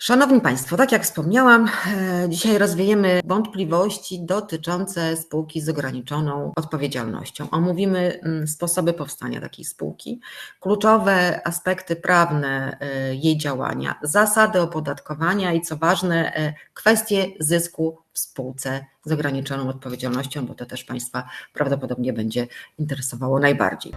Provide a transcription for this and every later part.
Szanowni Państwo, tak jak wspomniałam, e, dzisiaj rozwiejemy wątpliwości dotyczące spółki z ograniczoną odpowiedzialnością. Omówimy mm, sposoby powstania takiej spółki, kluczowe aspekty prawne e, jej działania, zasady opodatkowania i co ważne, e, kwestie zysku w spółce z ograniczoną odpowiedzialnością, bo to też Państwa prawdopodobnie będzie interesowało najbardziej.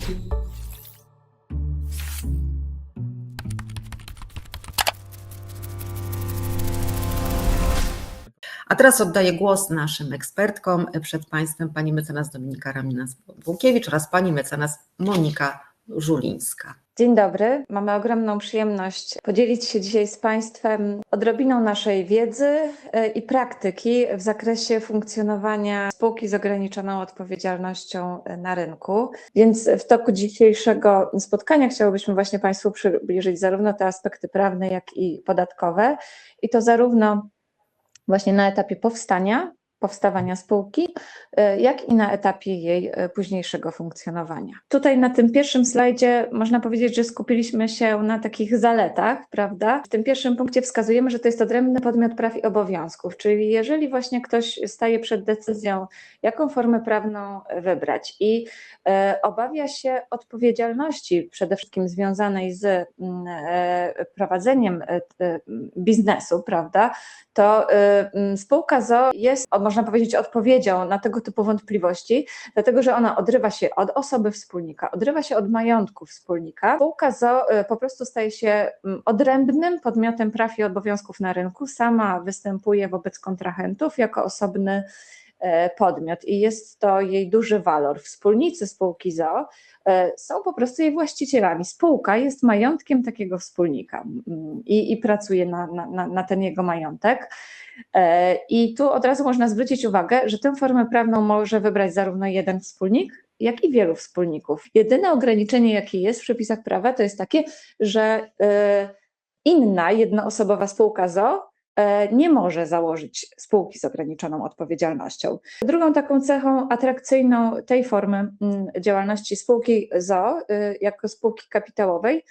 A teraz oddaję głos naszym ekspertkom. Przed Państwem pani mecenas Dominika Raminas-Włókiewicz oraz pani mecenas Monika Żulińska. Dzień dobry. Mamy ogromną przyjemność podzielić się dzisiaj z Państwem odrobiną naszej wiedzy e, i praktyki w zakresie funkcjonowania spółki z ograniczoną odpowiedzialnością e, na rynku. Więc w toku dzisiejszego spotkania chciałobyśmy właśnie Państwu przybliżyć zarówno te aspekty prawne, jak i podatkowe. I to zarówno właśnie na etapie powstania, powstawania spółki, e, jak i na etapie jej e, późniejszego funkcjonowania. Tutaj na tym pierwszym slajdzie można powiedzieć, że skupiliśmy się na takich zaletach, prawda? W tym pierwszym punkcie wskazujemy, że to jest odrębny podmiot praw i obowiązków, czyli jeżeli właśnie ktoś staje przed decyzją, jaką formę prawną wybrać i e, obawia się odpowiedzialności przede wszystkim związanej z mm, prowadzeniem biznesu, prawda, to spółka ZO jest, można powiedzieć, odpowiedzią na tego typu wątpliwości, dlatego że ona odrywa się od osoby wspólnika, odrywa się od majątku wspólnika. Spółka ZO y, po prostu staje się mm, odrębnym podmiotem praw i obowiązków na rynku, sama występuje wobec kontrahentów jako osobny e, podmiot i jest to jej duży walor. Wspólnicy spółki ZO e, są po prostu jej właścicielami. Spółka jest majątkiem takiego wspólnika mm, i, i pracuje na, na, na ten jego majątek. E, I tu od razu można zwrócić uwagę, że tę formę prawną może wybrać zarówno jeden wspólnik, jak i wielu wspólników. Jedyne ograniczenie, jakie jest w przepisach prawa, to jest takie, że e, inna jednoosobowa spółka ZO e, nie może założyć spółki z ograniczoną odpowiedzialnością. Drugą taką cechą atrakcyjną tej formy mm, działalności spółki ZO jako spółki kapitałowej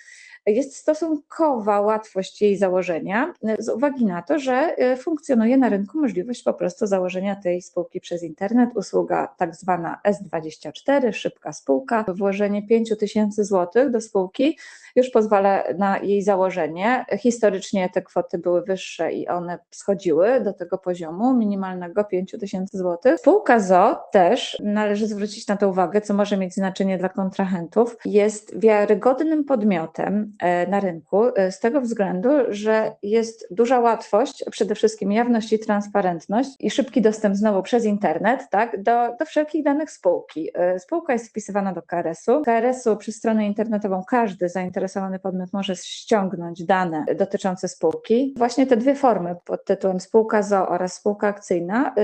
jest stosunkowa łatwość jej założenia, z uwagi na to, że e, funkcjonuje na rynku możliwość po prostu założenia tej spółki przez internet, usługa tak zwana S24, szybka spółka, włożenie 5 tysięcy złotych do spółki już pozwala na jej założenie. Historycznie te kwoty były wyższe i one schodziły do tego poziomu minimalnego 5 tysięcy złotych. Spółka ZO też, należy zwrócić na to uwagę, co może mieć znaczenie dla kontrahentów, jest wiarygodnym podmiotem e, na rynku e, z tego względu, że jest duża łatwość, przede wszystkim jawność i transparentność i szybki dostęp znowu przez internet tak, do, do wszelkich danych spółki. E, spółka jest wpisywana do KRS-u. KRS-u przez stronę internetową każdy zainteresowany podmiot może ściągnąć dane dotyczące spółki. Właśnie te dwie formy pod tytułem spółka ZO oraz spółka akcyjna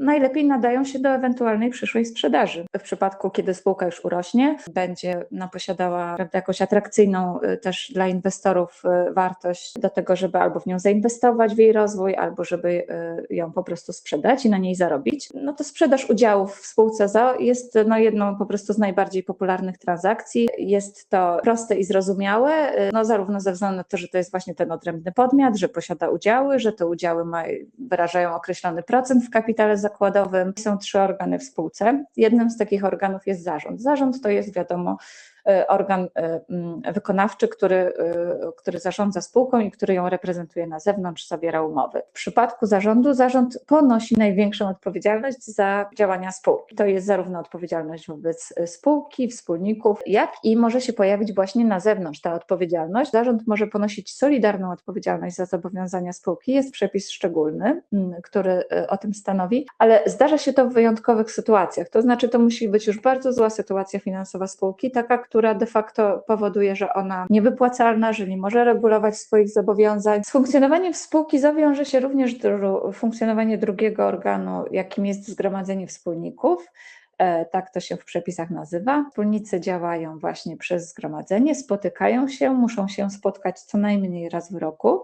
najlepiej nadają się do ewentualnej przyszłej sprzedaży. W przypadku, kiedy spółka już urośnie, będzie no, posiadała prawda, jakąś atrakcyjną też dla inwestorów y, wartość do tego, żeby albo w nią zainwestować w jej rozwój, albo żeby ją po prostu sprzedać i na niej zarobić, no to sprzedaż udziałów w spółce ZO jest no, jedną po prostu z najbardziej popularnych transakcji. Jest to proste i zrozumiałe y, no zarówno ze względu na to, że to jest właśnie ten odrębny podmiot, że posiada udziały, że te udziały ma, wyrażają określony procent w kapitale zakładowym. Są trzy organy w spółce. Jednym z takich organów jest zarząd. Zarząd to jest wiadomo organ e, mm, wykonawczy, który, e, który zarządza spółką i który ją reprezentuje na zewnątrz, zawiera umowy. W przypadku zarządu, zarząd ponosi największą odpowiedzialność za działania spółki. To jest zarówno odpowiedzialność wobec spółki, wspólników, jak i może się pojawić właśnie na zewnątrz ta odpowiedzialność. Zarząd może ponosić solidarną odpowiedzialność za zobowiązania spółki. Jest przepis szczególny, mm, który o tym stanowi, ale zdarza się to w wyjątkowych sytuacjach. To znaczy, to musi być już bardzo zła sytuacja finansowa spółki, taka, która która de facto powoduje, że ona niewypłacalna, że nie może regulować swoich zobowiązań. Z funkcjonowaniem spółki zawiąże się również funkcjonowanie drugiego organu, jakim jest zgromadzenie wspólników. E, tak to się w przepisach nazywa. Wspólnicy działają właśnie przez zgromadzenie, spotykają się, muszą się spotkać co najmniej raz w roku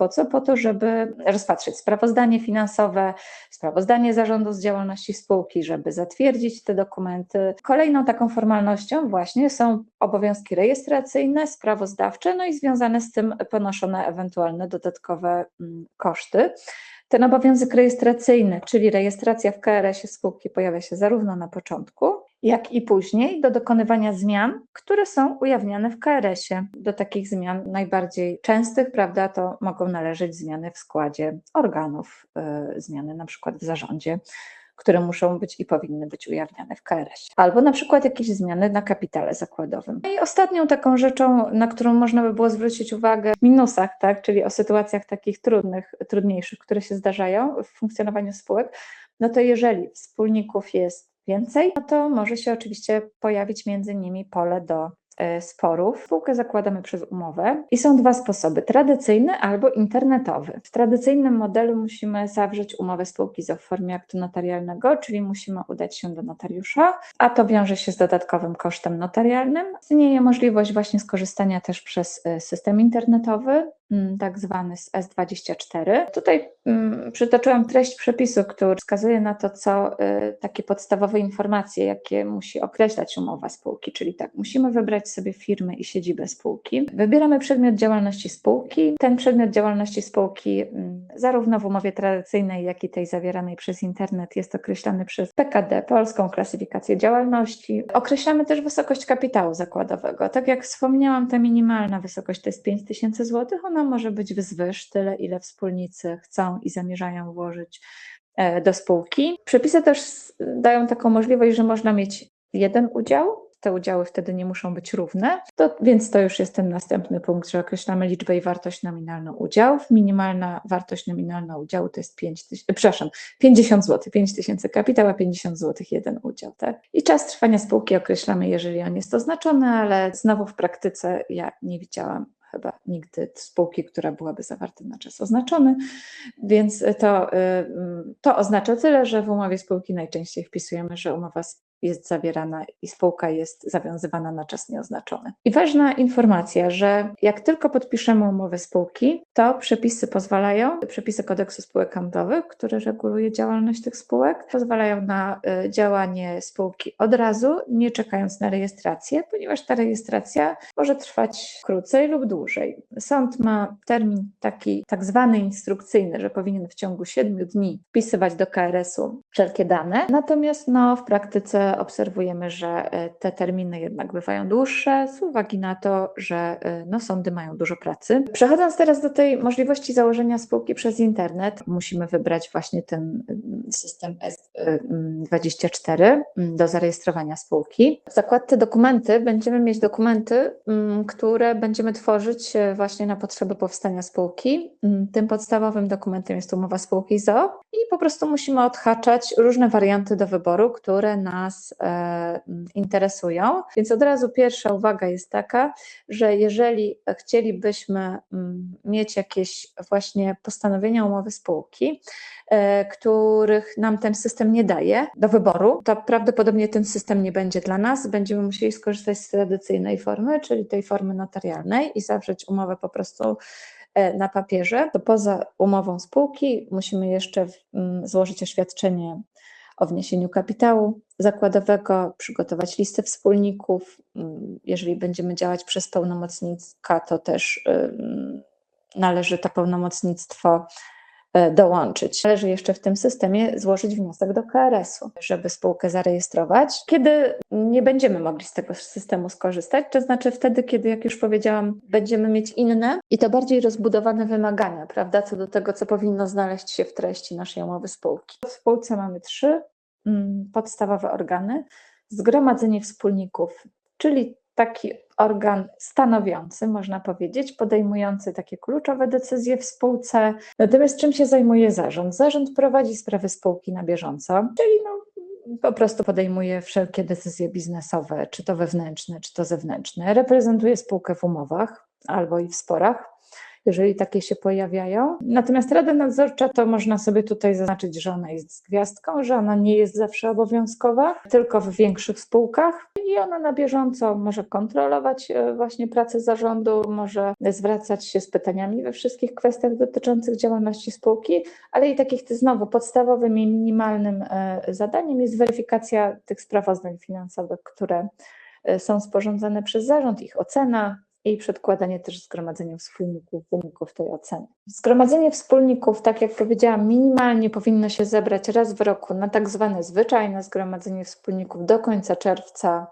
Po co? Po to, żeby rozpatrzeć sprawozdanie finansowe, sprawozdanie zarządu z działalności spółki, żeby zatwierdzić te dokumenty. Kolejną taką formalnością właśnie są obowiązki rejestracyjne, sprawozdawcze, no i związane z tym ponoszone ewentualne dodatkowe mm, koszty. Ten obowiązek rejestracyjny, czyli rejestracja w KRS-ie spółki, pojawia się zarówno na początku, jak i później do dokonywania zmian, które są ujawniane w KRS-ie. Do takich zmian najbardziej częstych, prawda, to mogą należeć zmiany w składzie organów, y, zmiany na przykład w zarządzie, które muszą być i powinny być ujawniane w KRS. Albo na przykład jakieś zmiany na kapitale zakładowym. I ostatnią taką rzeczą, na którą można by było zwrócić uwagę w minusach, tak, czyli o sytuacjach takich trudnych, trudniejszych, które się zdarzają w funkcjonowaniu spółek, no to jeżeli wspólników jest więcej, no to może się oczywiście pojawić między nimi pole do sporów. Spółkę zakładamy przez umowę i są dwa sposoby: tradycyjny albo internetowy. W tradycyjnym modelu musimy zawrzeć umowę spółki w formie aktu notarialnego, czyli musimy udać się do notariusza, a to wiąże się z dodatkowym kosztem notarialnym. Istnieje możliwość właśnie skorzystania też przez e, system internetowy, mm, tak zwany z S24. Tutaj mm, przytoczyłam treść przepisu, który wskazuje na to, co y, takie podstawowe informacje, jakie musi określać umowa spółki, czyli tak, musimy wybrać sobie firmę i siedzibę spółki. Wybieramy przedmiot działalności spółki. Ten przedmiot działalności spółki mm, zarówno w umowie tradycyjnej, jak i tej zawieranej przez internet jest określany przez PKD, Polską Klasyfikację Działalności. Określamy też wysokość kapitału zakładowego. Tak jak wspomniałam, ta minimalna wysokość to jest 5000 zł, ona może być wzwyż tyle, ile wspólnicy chcą i zamierzają włożyć e, do spółki. Przepisy też dają taką możliwość, że można mieć jeden udział. Te udziały wtedy nie muszą być równe, to, więc to już jest ten następny punkt, że określamy liczbę i wartość nominalną udziałów. Minimalna wartość nominalna udziału to jest 5 tysięcy, przepraszam, 50 zł, 5 tysięcy kapitał, a 50 zł jeden udział. Tak? I czas trwania spółki określamy, jeżeli on jest oznaczony, ale znowu w praktyce ja nie widziałam chyba nigdy spółki, która byłaby zawarta na czas oznaczony, więc to, y, to oznacza tyle, że w umowie spółki najczęściej wpisujemy, że umowa jest zawierana i spółka jest zawiązywana na czas nieoznaczony. I ważna informacja, że jak tylko podpiszemy umowę spółki, to przepisy pozwalają, przepisy kodeksu spółek handlowych, które reguluje działalność tych spółek, pozwalają na y, działanie spółki od razu, nie czekając na rejestrację, ponieważ ta rejestracja może trwać krócej lub dłużej. Sąd ma termin taki tak zwany instrukcyjny, że powinien w ciągu 7 dni wpisywać do KRS-u wszelkie dane, natomiast no, w praktyce obserwujemy, że e, te terminy jednak bywają dłuższe z uwagi na to, że e, no, sądy mają dużo pracy. Przechodząc teraz do tej możliwości założenia spółki przez internet, musimy wybrać właśnie ten mm, system S24 mm, do zarejestrowania spółki. W zakładce dokumenty będziemy mieć dokumenty, mm, które będziemy tworzyć e, właśnie na potrzeby powstania spółki. Mm, Tym podstawowym dokumentem jest umowa spółki ZO i po prostu musimy odhaczać różne warianty do wyboru, które nas e, mm, interesują. Więc od razu pierwsza uwaga jest taka, że jeżeli chcielibyśmy mm, mieć jakieś właśnie postanowienia umowy spółki, e, których nam ten system nie daje do wyboru, to prawdopodobnie ten system nie będzie dla nas. Będziemy musieli skorzystać z tradycyjnej formy, czyli tej formy notarialnej i zawrzeć umowę po prostu e, na papierze. To poza umową spółki musimy jeszcze mm, złożyć oświadczenie o wniesieniu kapitału zakładowego, przygotować listę wspólników. Mm, Jeżeli będziemy działać przez pełnomocnika, to też należy to pełnomocnictwo dołączyć. Należy jeszcze w tym systemie złożyć wniosek do KRS-u, żeby spółkę zarejestrować. Kiedy nie będziemy mogli z tego systemu skorzystać, to znaczy wtedy, kiedy, jak już powiedziałam, będziemy mieć inne i to bardziej rozbudowane wymagania, prawda, co do tego, co powinno znaleźć się w treści naszej umowy spółki. W spółce mamy trzy mm, podstawowe organy. Zgromadzenie wspólników, czyli taki organ stanowiący, można powiedzieć, podejmujący takie kluczowe decyzje w spółce. Natomiast czym się zajmuje zarząd? Zarząd prowadzi sprawy spółki na bieżąco, czyli no, po prostu podejmuje wszelkie decyzje biznesowe, czy to wewnętrzne, czy to zewnętrzne. Reprezentuje spółkę w umowach albo i w sporach. Jeżeli takie się pojawiają. Natomiast Rada Nadzorcza to można sobie tutaj zaznaczyć, że ona jest gwiazdką, że ona nie jest zawsze obowiązkowa, tylko w większych spółkach i ona na bieżąco może kontrolować e, właśnie pracę zarządu, może zwracać się z pytaniami we wszystkich kwestiach dotyczących działalności spółki, ale i takich znowu podstawowym i minimalnym e, zadaniem jest weryfikacja tych sprawozdań finansowych, które e, są sporządzane przez zarząd, ich ocena, i przedkładanie też zgromadzenia wspólników wyników tej oceny. Zgromadzenie wspólników, tak jak powiedziałam, minimalnie powinno się zebrać raz w roku na tak zwane zwyczajne zgromadzenie wspólników do końca czerwca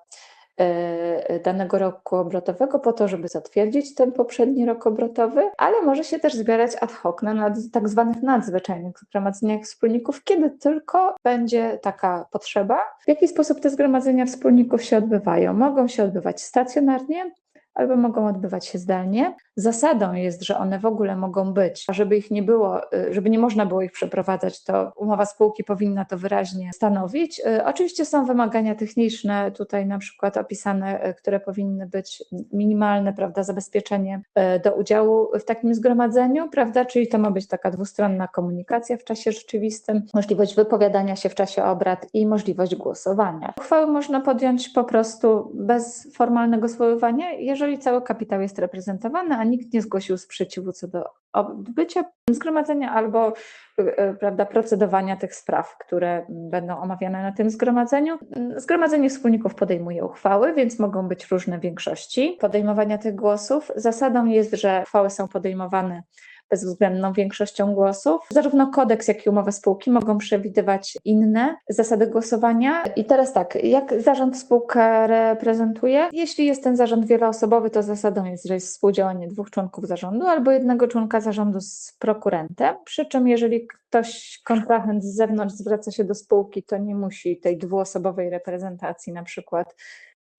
e, danego roku obrotowego po to, żeby zatwierdzić ten poprzedni rok obrotowy, ale może się też zbierać ad hoc na nad, tak zwanych nadzwyczajnych zgromadzeniach wspólników, kiedy tylko będzie taka potrzeba. W jaki sposób te zgromadzenia wspólników się odbywają? Mogą się odbywać stacjonarnie, albo mogą odbywać się zdalnie. Zasadą jest, że one w ogóle mogą być, a żeby ich nie było, y, żeby nie można było ich przeprowadzać, to umowa spółki powinna to wyraźnie stanowić. Y, oczywiście są wymagania techniczne, tutaj na przykład opisane, y, które powinny być minimalne, prawda, zabezpieczenie do udziału w takim zgromadzeniu, prawda, czyli to ma być taka dwustronna komunikacja w czasie rzeczywistym, możliwość wypowiadania się w czasie obrad i możliwość głosowania. Uchwały można podjąć po prostu bez formalnego zwoływania, jeżeli cały kapitał jest reprezentowany, a nikt nie zgłosił sprzeciwu co do odbycia zgromadzenia albo e, prawda, procedowania tych spraw, które będą omawiane na tym zgromadzeniu. Zgromadzenie wspólników podejmuje uchwały, więc mogą być różne większości podejmowania tych głosów. Zasadą jest, że uchwały są podejmowane bezwzględną większością głosów. Zarówno kodeks, jak i umowa spółki mogą przewidywać inne zasady głosowania. I teraz tak, jak zarząd spółkę reprezentuje? Jeśli jest ten zarząd wieloosobowy, to zasadą jest, że jest współdziałanie dwóch członków zarządu albo jednego członka zarządu z prokurentem. Przy czym, jeżeli ktoś, kontrahent z zewnątrz zwraca się do spółki, to nie musi tej dwuosobowej reprezentacji na przykład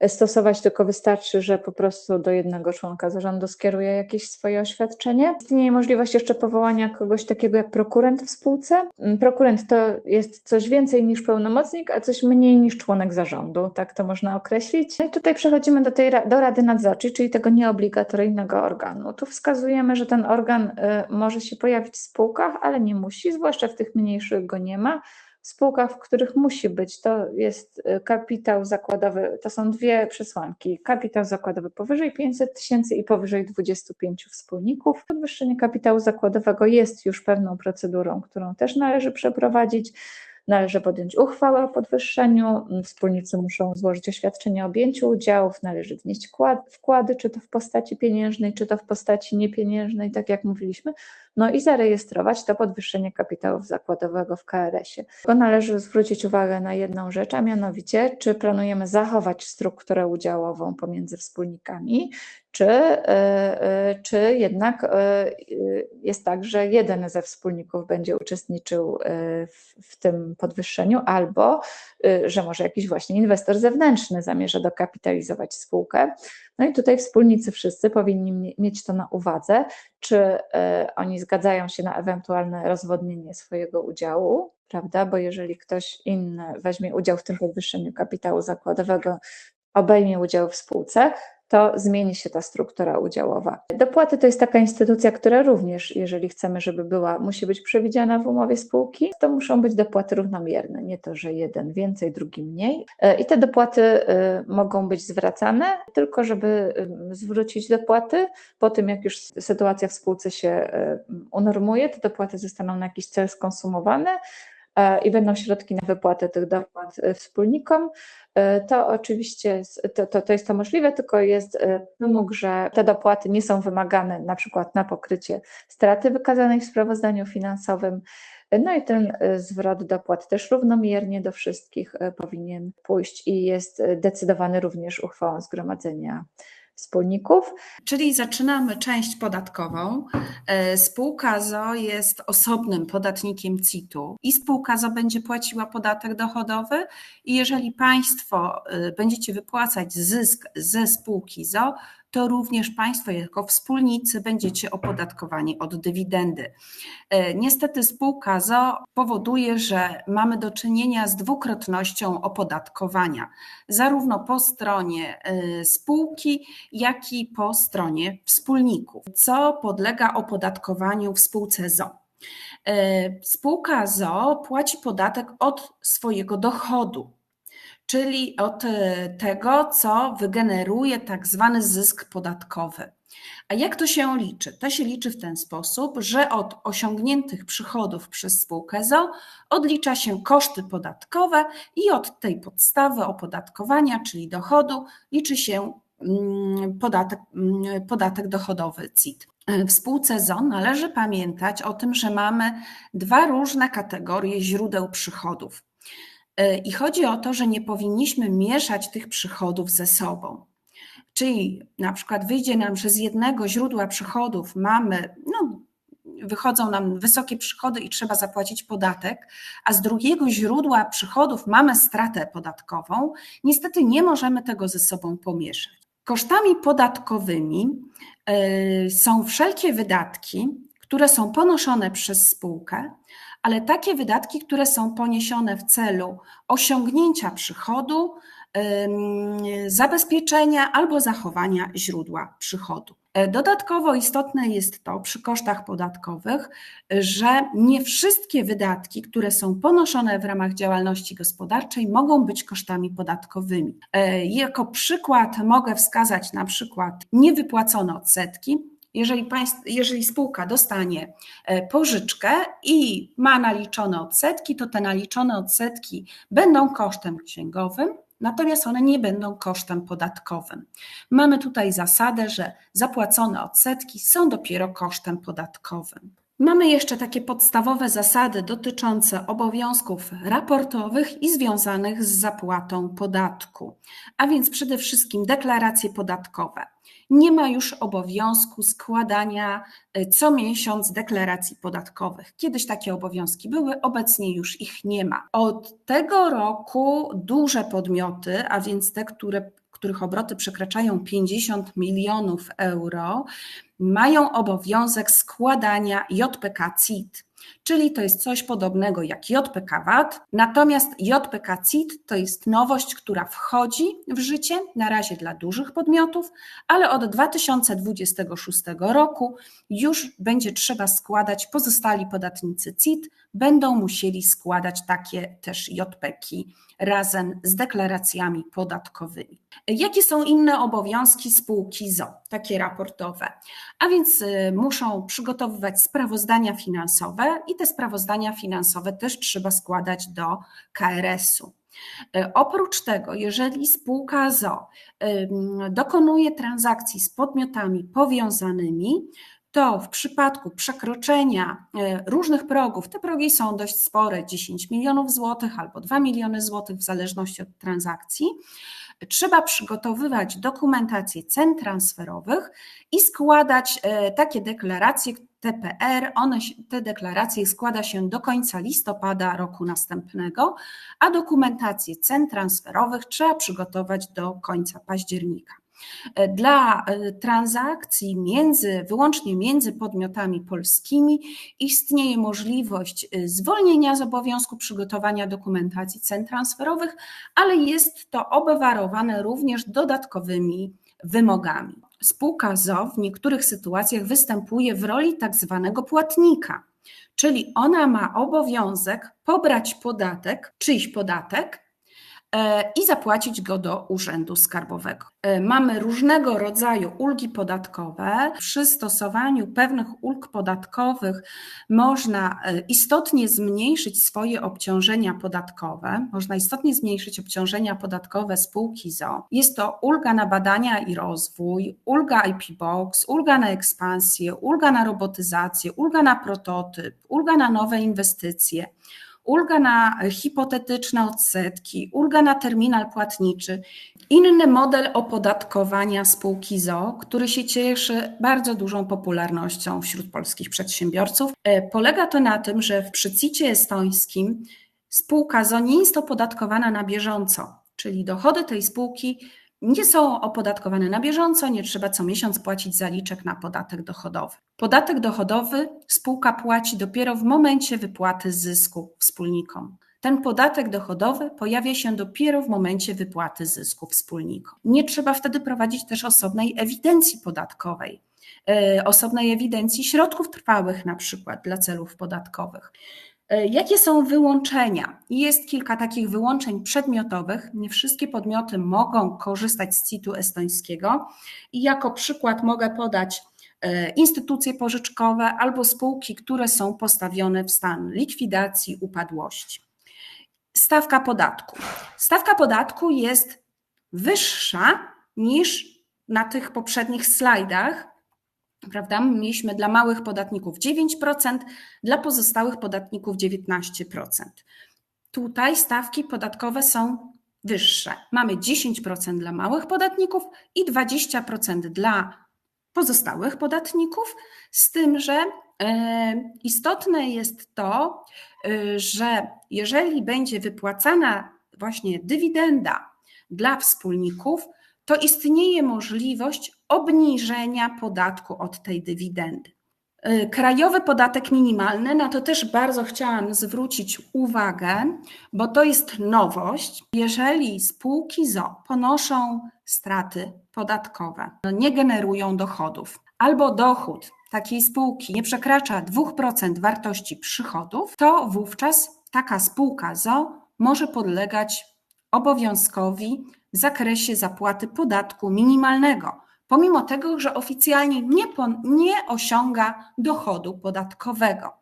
stosować, tylko wystarczy, że po prostu do jednego członka zarządu skieruje jakieś swoje oświadczenie. Istnieje możliwość jeszcze powołania kogoś takiego jak prokurent w spółce. Mm, prokurent to jest coś więcej niż pełnomocnik, a coś mniej niż członek zarządu, tak to można określić. No i tutaj przechodzimy do tej do Rady Nadzorczej, czyli tego nieobligatoryjnego organu. Tu wskazujemy, że ten organ y, może się pojawić w spółkach, ale nie musi, zwłaszcza w tych mniejszych go nie ma spółkach, w których musi być, to jest y, kapitał zakładowy, to są dwie przesłanki. Kapitał zakładowy powyżej 500 tysięcy i powyżej 25 wspólników. Podwyższenie kapitału zakładowego jest już pewną procedurą, którą też należy przeprowadzić. Należy podjąć uchwałę o podwyższeniu, wspólnicy muszą złożyć oświadczenie o objęciu udziałów, należy wnieść wkłady, czy to w postaci pieniężnej, czy to w postaci niepieniężnej, tak jak mówiliśmy, no i zarejestrować to podwyższenie kapitału zakładowego w KRS-ie. Tylko należy zwrócić uwagę na jedną rzecz, a mianowicie, czy planujemy zachować strukturę udziałową pomiędzy wspólnikami, czy, e, e, czy jednak e, jest tak, że jeden ze wspólników będzie uczestniczył w, w tym podwyższeniu, albo że może jakiś właśnie inwestor zewnętrzny zamierza dokapitalizować spółkę. No i tutaj wspólnicy wszyscy powinni mieć to na uwadze, czy oni zgadzają się na ewentualne rozwodnienie swojego udziału, prawda? Bo jeżeli ktoś inny weźmie udział w tym podwyższeniu kapitału zakładowego, obejmie udział w spółce, to zmieni się ta struktura udziałowa. Dopłaty to jest taka instytucja, która również, jeżeli chcemy, żeby była, musi być przewidziana w umowie spółki, to muszą być dopłaty równomierne, nie to, że jeden więcej, drugi mniej. E, I te dopłaty e, mogą być zwracane, tylko żeby zwrócić dopłaty, po tym jak już sytuacja w spółce się e, unormuje, te dopłaty zostaną na jakiś cel skonsumowane, i będą środki na wypłatę tych dopłat wspólnikom. E, to oczywiście to, to, to jest to możliwe, tylko jest e, wymóg, że te dopłaty nie są wymagane na przykład na pokrycie straty wykazanej w sprawozdaniu finansowym. No i ten e, zwrot dopłat też równomiernie do wszystkich powinien pójść i jest decydowany również uchwałą zgromadzenia wspólników. Czyli zaczynamy część podatkową. E, spółka ZO jest osobnym podatnikiem CIT-u i spółka ZO będzie płaciła podatek dochodowy i jeżeli Państwo e, będziecie wypłacać zysk ze spółki ZO, to również Państwo jako wspólnicy będziecie opodatkowani od dywidendy. E, Niestety spółka ZO powoduje, że mamy do czynienia z dwukrotnością opodatkowania, zarówno po stronie e, spółki, jak i po stronie wspólników, co podlega opodatkowaniu w spółce ZO. E, Spółka ZO płaci podatek od swojego dochodu, czyli od e, tego, co wygeneruje tak zwany zysk podatkowy. A jak to się liczy? To się liczy w ten sposób, że od osiągniętych przychodów przez spółkę ZO odlicza się koszty podatkowe i od tej podstawy opodatkowania, czyli dochodu, liczy się mm, podatek, mm, podatek dochodowy CIT. W spółce ZO należy pamiętać o tym, że mamy dwa różne kategorie źródeł przychodów. E, I chodzi o to, że nie powinniśmy mieszać tych przychodów ze sobą. Czyli na przykład wyjdzie nam, że z jednego źródła przychodów mamy, no, wychodzą nam wysokie przychody i trzeba zapłacić podatek, a z drugiego źródła przychodów mamy stratę podatkową. Niestety nie możemy tego ze sobą pomieszać. Kosztami podatkowymi y, są wszelkie wydatki, które są ponoszone przez spółkę, ale takie wydatki, które są poniesione w celu osiągnięcia przychodu, zabezpieczenia albo zachowania źródła przychodu. E, Dodatkowo istotne jest to przy kosztach podatkowych, że nie wszystkie wydatki, które są ponoszone w ramach działalności gospodarczej, mogą być kosztami podatkowymi. E, Jako przykład mogę wskazać na przykład niewypłacone odsetki, jeżeli, państw, jeżeli spółka dostanie e, pożyczkę i ma naliczone odsetki, to te naliczone odsetki będą kosztem księgowym, natomiast one nie będą kosztem podatkowym. Mamy tutaj zasadę, że zapłacone odsetki są dopiero kosztem podatkowym. Mamy jeszcze takie podstawowe zasady dotyczące obowiązków raportowych i związanych z zapłatą podatku, a więc przede wszystkim deklaracje podatkowe. Nie ma już obowiązku składania y, co miesiąc deklaracji podatkowych. Kiedyś takie obowiązki były, obecnie już ich nie ma. Od tego roku duże podmioty, a więc te, które, których obroty przekraczają 50 milionów euro, mają obowiązek składania JPK CIT, czyli to jest coś podobnego jak JPK VAT. Natomiast JPK CIT to jest nowość, która wchodzi w życie na razie dla dużych podmiotów, ale od 2026 roku już będzie trzeba składać, pozostali podatnicy CIT będą musieli składać takie też JPK razem z deklaracjami podatkowymi. Jakie są inne obowiązki spółki ZO, takie raportowe? A więc y, muszą przygotowywać sprawozdania finansowe i te sprawozdania finansowe też trzeba składać do KRS-u. Y, Oprócz tego, jeżeli spółka ZO dokonuje transakcji z podmiotami powiązanymi, to w przypadku przekroczenia e, różnych progów, te progi są dość spore, 10 milionów złotych albo 2 miliony złotych w zależności od transakcji, trzeba przygotowywać dokumentację cen transferowych i składać e, takie deklaracje TPR. One, te deklaracje składa się do końca listopada roku następnego, a dokumentację cen transferowych trzeba przygotować do końca października. Dla e, transakcji między, wyłącznie między podmiotami polskimi istnieje możliwość e, zwolnienia z obowiązku przygotowania dokumentacji cen transferowych, ale jest to obwarowane również dodatkowymi wymogami. Spółka ZO w niektórych sytuacjach występuje w roli tak zwanego płatnika, czyli ona ma obowiązek pobrać podatek, czyjś podatek, i zapłacić go do Urzędu Skarbowego. E, mamy różnego rodzaju ulgi podatkowe. Przy stosowaniu pewnych ulg podatkowych można e, istotnie zmniejszyć swoje obciążenia podatkowe. Można istotnie zmniejszyć obciążenia podatkowe spółki ZO. Jest to ulga na badania i rozwój, ulga IP Box, ulga na ekspansję, ulga na robotyzację, ulga na prototyp, ulga na nowe inwestycje ulga na hipotetyczne odsetki, ulga na terminal płatniczy. Inny model opodatkowania spółki ZO, który się cieszy bardzo dużą popularnością wśród polskich przedsiębiorców, e, polega to na tym, że w przycicie estońskim spółka ZO nie jest opodatkowana na bieżąco, czyli dochody tej spółki nie są opodatkowane na bieżąco, nie trzeba co miesiąc płacić zaliczek na podatek dochodowy. Podatek dochodowy spółka płaci dopiero w momencie wypłaty zysku wspólnikom. Ten podatek dochodowy pojawia się dopiero w momencie wypłaty zysku wspólnikom. Nie trzeba wtedy prowadzić też osobnej ewidencji podatkowej, e, osobnej ewidencji środków trwałych, na przykład dla celów podatkowych. E, Jakie są wyłączenia? Jest kilka takich wyłączeń przedmiotowych. Nie wszystkie podmioty mogą korzystać z CIT-u estońskiego i jako przykład mogę podać e, instytucje pożyczkowe albo spółki, które są postawione w stan likwidacji, upadłości. Stawka podatku. Stawka podatku jest wyższa niż na tych poprzednich slajdach, prawda? Mieliśmy dla małych podatników 9%, dla pozostałych podatników 19%. Tutaj stawki podatkowe są wyższe. Mamy 10% dla małych podatników i 20% dla pozostałych podatników, z tym, że e, istotne jest to, e, że jeżeli będzie wypłacana właśnie dywidenda dla wspólników, to istnieje możliwość obniżenia podatku od tej dywidendy. Y, Krajowy podatek minimalny, na to też bardzo chciałam zwrócić uwagę, bo to jest nowość. Jeżeli spółki ZO ponoszą straty podatkowe, no nie generują dochodów, albo dochód takiej spółki nie przekracza 2% wartości przychodów, to wówczas taka spółka ZO może podlegać obowiązkowi zakresie zapłaty podatku minimalnego, pomimo tego, że oficjalnie nie, nie osiąga dochodu podatkowego.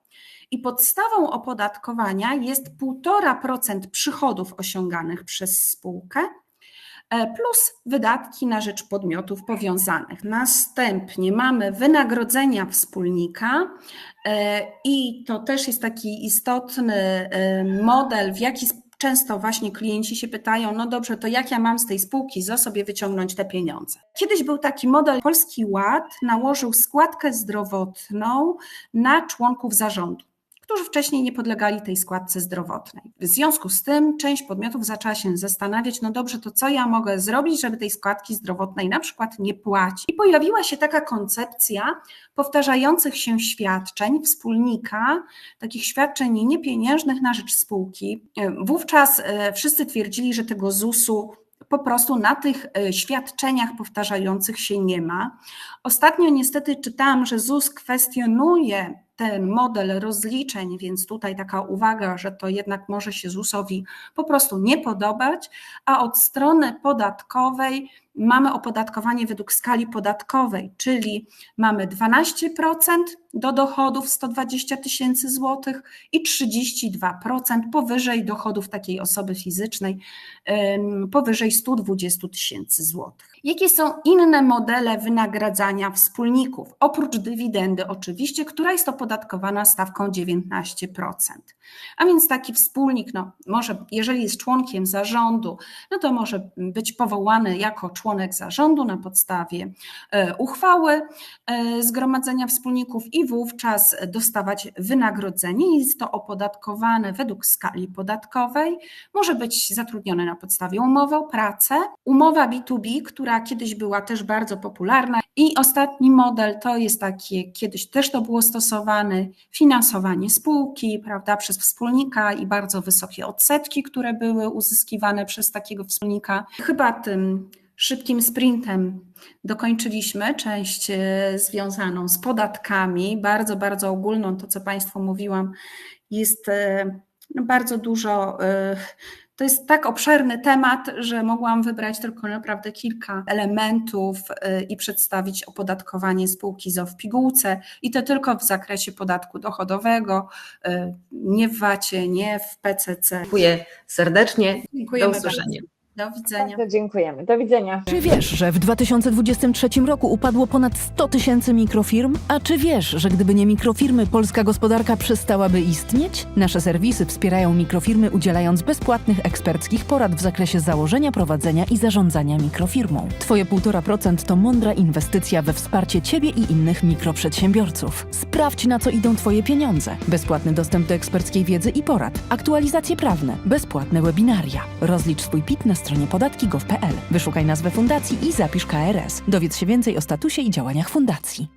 I podstawą opodatkowania jest 1,5% przychodów osiąganych przez spółkę e, plus wydatki na rzecz podmiotów powiązanych. Następnie mamy wynagrodzenia wspólnika e, i to też jest taki istotny e, model, w jaki sposób często właśnie klienci się pytają, no dobrze, to jak ja mam z tej spółki ZO sobie wyciągnąć te pieniądze? Kiedyś był taki model, Polski Ład nałożył składkę zdrowotną na członków zarządu którzy wcześniej nie podlegali tej składce zdrowotnej. W związku z tym część podmiotów zaczęła się zastanawiać, no dobrze, to co ja mogę zrobić, żeby tej składki zdrowotnej na przykład nie płacić? I pojawiła się taka koncepcja powtarzających się świadczeń wspólnika, takich świadczeń niepieniężnych na rzecz spółki. Wówczas e, wszyscy twierdzili, że tego ZUS-u po prostu na tych e, świadczeniach powtarzających się nie ma. Ostatnio niestety czytałam, że ZUS kwestionuje ten model rozliczeń, więc tutaj taka uwaga, że to jednak może się ZUS-owi po prostu nie podobać, a od strony podatkowej mamy opodatkowanie według skali podatkowej, czyli mamy 12% do dochodów 120 tysięcy złotych i 32% powyżej dochodów takiej osoby fizycznej powyżej 120 tysięcy złotych. Jakie są inne modele wynagradzania wspólników? Oprócz dywidendy oczywiście, która jest opodatkowana stawką 19%. A więc taki wspólnik, no, może, jeżeli jest członkiem zarządu, no to może być powołany jako członek zarządu na podstawie e, uchwały e, Zgromadzenia Wspólników i wówczas dostawać wynagrodzenie. Jest to opodatkowane według skali podatkowej. Może być zatrudniony na podstawie umowy o pracę, umowa B2B, która kiedyś była też bardzo popularna. I ostatni model to jest takie, kiedyś też to było stosowane, finansowanie spółki, prawda, przez wspólnika i bardzo wysokie odsetki, które były uzyskiwane przez takiego wspólnika. Chyba tym szybkim sprintem dokończyliśmy część e, związaną z podatkami, bardzo, bardzo ogólną, to co Państwu mówiłam, jest e, no, bardzo dużo. To jest tak obszerny temat, że mogłam wybrać tylko naprawdę kilka elementów e, i przedstawić opodatkowanie spółki ZO w pigułce i to tylko w zakresie podatku dochodowego, e, nie w VAT-ie, nie w PCC. Dziękuję serdecznie. Do Dziękujemy usłyszenia. bardzo. Do widzenia. Bardzo dziękujemy. Do widzenia. Czy wiesz, że w 2023 roku upadło ponad 100 tysięcy mikrofirm? A czy wiesz, że gdyby nie mikrofirmy, polska gospodarka przestałaby istnieć? Nasze serwisy wspierają mikrofirmy, udzielając bezpłatnych eksperckich porad w zakresie założenia, prowadzenia i zarządzania mikrofirmą. Twoje 1,5% to mądra inwestycja we wsparcie Ciebie i innych mikroprzedsiębiorców. Sprawdź, na co idą Twoje pieniądze. Bezpłatny dostęp do eksperckiej wiedzy i porad. Aktualizacje prawne. Bezpłatne webinaria. Rozlicz swój PIT na stronie podatki.gov.pl. Wyszukaj nazwę fundacji i zapisz KRS. Dowiedz się więcej o statusie i działaniach fundacji.